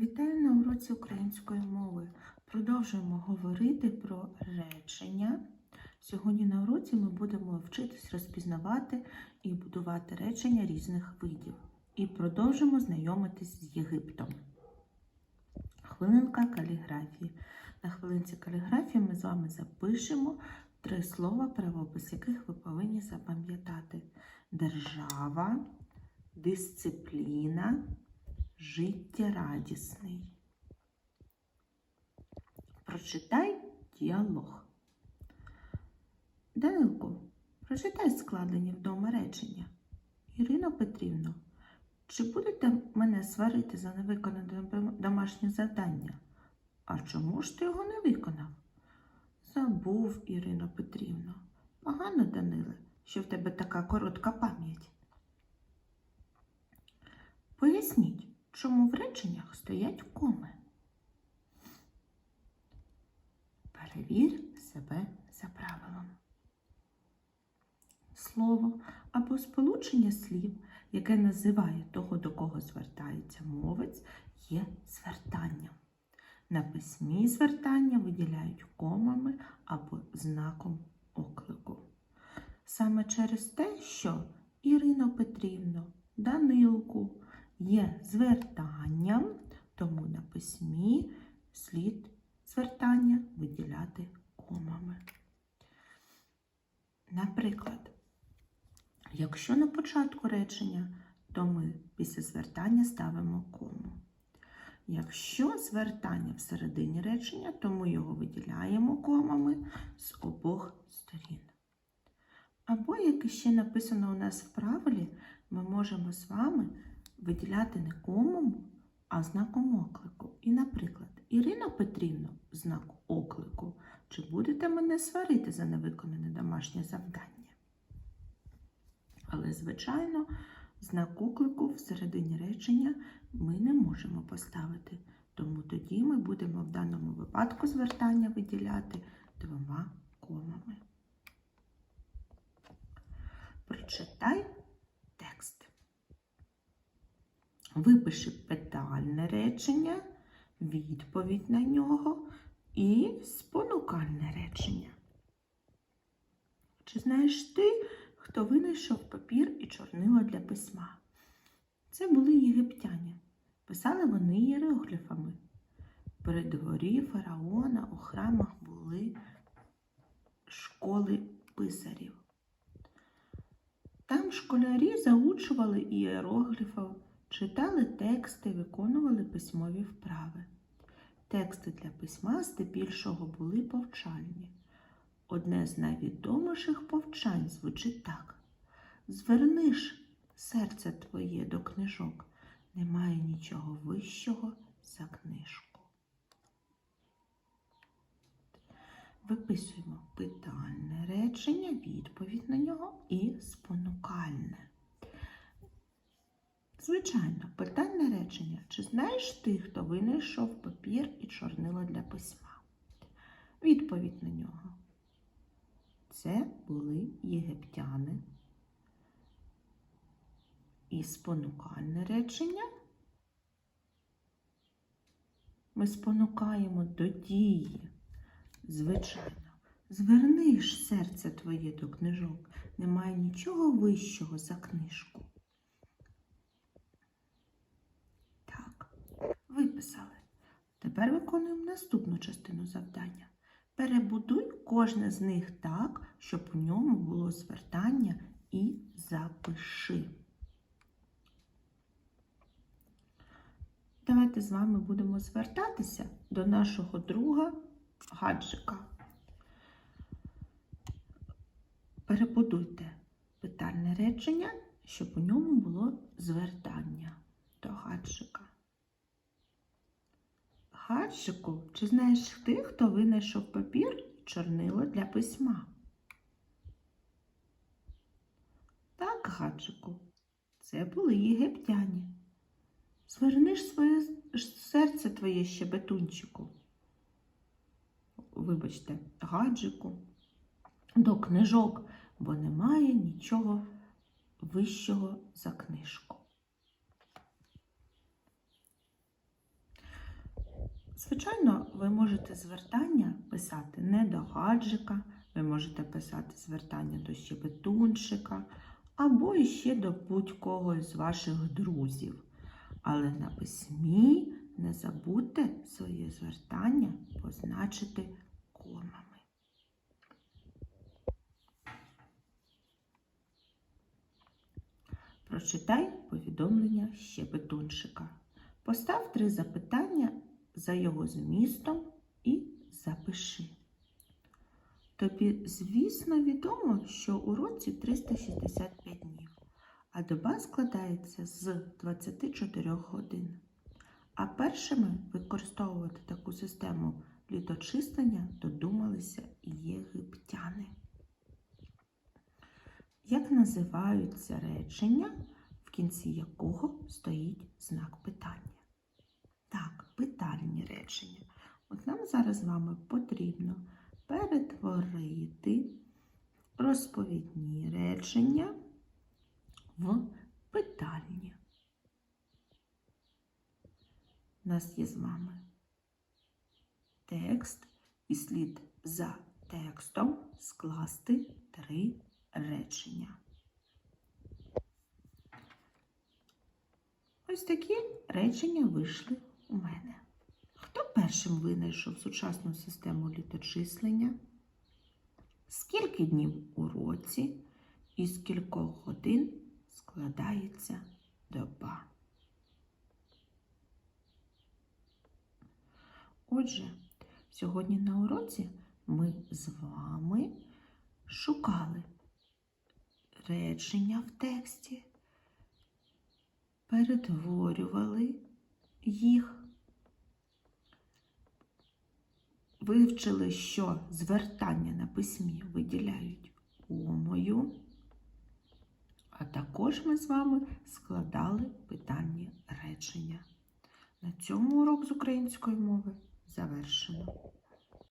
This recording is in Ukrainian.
Вітаю на уроці української мови. Продовжуємо говорити про речення. Сьогодні на уроці ми будемо вчитись розпізнавати і будувати речення різних видів. І продовжимо знайомитись з Єгиптом. Хвилинка каліграфії. На хвилинці каліграфії ми з вами запишемо три слова, правопис яких ви повинні запам'ятати: держава, дисципліна життєрадісний. Прочитай діалог. Данилко, прочитай складені вдома речення. Ірино Петрівно, чи будете мене сварити за невиконане домашнє завдання? А чому ж ти його не виконав? Забув, Ірино Петрівно. Погано, Даниле, що в тебе така коротка пам'ять. Поясніть, чому в реченнях стоять коми. Перевір себе за правилом. Слово або сполучення слів, яке називає того, до кого звертається мовець, є звертанням. На письмі звертання виділяють комами або знаком оклику. Саме через те, що Ірино Петрівно, Данилку є звертанням, тому на письмі слід звертання виділяти комами. Наприклад, якщо на початку речення, то ми після звертання ставимо кому. Якщо звертання всередині речення, то ми його виділяємо комами з обох сторін. Або, як іще написано у нас в правилі, ми можемо з вами виділяти не комом, а знаком оклику. І, наприклад, Ірина Петрівна знак оклику. Чи будете мене сварити за невиконане домашнє завдання? Але, звичайно, знак оклику всередині речення ми не можемо поставити. Тому тоді ми будемо в даному випадку звертання виділяти двома комами. Прочитай текст. Випиши питальне речення, відповідь на нього і спонукальне речення. Чи знаєш ти, хто винайшов папір і чорнило для письма? Це були єгиптяни. Писали вони іерогліфами. При дворі фараона у храмах були школи писарів. Там школярі заучували іерогліфів, читали тексти, виконували письмові вправи. Тексти для письма здебільшого були повчальні. Одне з найвідоміших повчань звучить так: Зверни ж серце твоє до книжок, немає нічого вищого за книжку. Виписуємо питальне речення, відповідь на нього і спонукальне. Звичайно, питальне речення. Чи знаєш ти, хто винайшов папір і чорнило для письма? Відповідь на нього. Це були єгиптяни. І спонукальне речення. Ми спонукаємо до дії. Звичайно, зверни ж серце твоє до книжок. Немає нічого вищого за книжку. Так, виписали. Тепер виконуємо наступну частину завдання. Перебудуй кожне з них так, щоб у ньому було звертання і запиши. Давайте з вами будемо звертатися до нашого друга гаджика. Перебудуйте питальне речення, щоб у ньому було звертання до гаджика. Гаджику, чи знаєш ти, хто винайшов папір і чорнило для письма? Так, гаджику, це були єгиптяні. Зверни ж своє серце твоє щебетунчику вибачте, гаджику, до книжок, бо немає нічого вищого за книжку. Звичайно, ви можете звертання писати не до гаджика, ви можете писати звертання до щебетунчика або іще до будь-кого з ваших друзів. Але на письмі не забудьте своє звертання позначити комами. Прочитай повідомлення щебетунчика. Постав три запитання за його змістом і запиши. Тобі, звісно, відомо, що у році 365 днів, а доба складається з 24 годин. А першими використовувати таку систему літочислення додумалися єгиптяни. Як називаються речення, в кінці якого стоїть знак питання? Питальні речення. От нам зараз з вами потрібно перетворити розповідні речення в питальні. У нас є з вами текст, і слід за текстом скласти три речення. Ось такі речення вийшли у мене. Хто першим винайшов сучасну систему літочислення? Скільки днів у році і з кількох годин складається доба? Отже, сьогодні на уроці ми з вами шукали речення в тексті, перетворювали їх, вивчили, що звертання на письмі виділяють умою, а також ми з вами складали питання речення. На цьому урок з української мови завершено.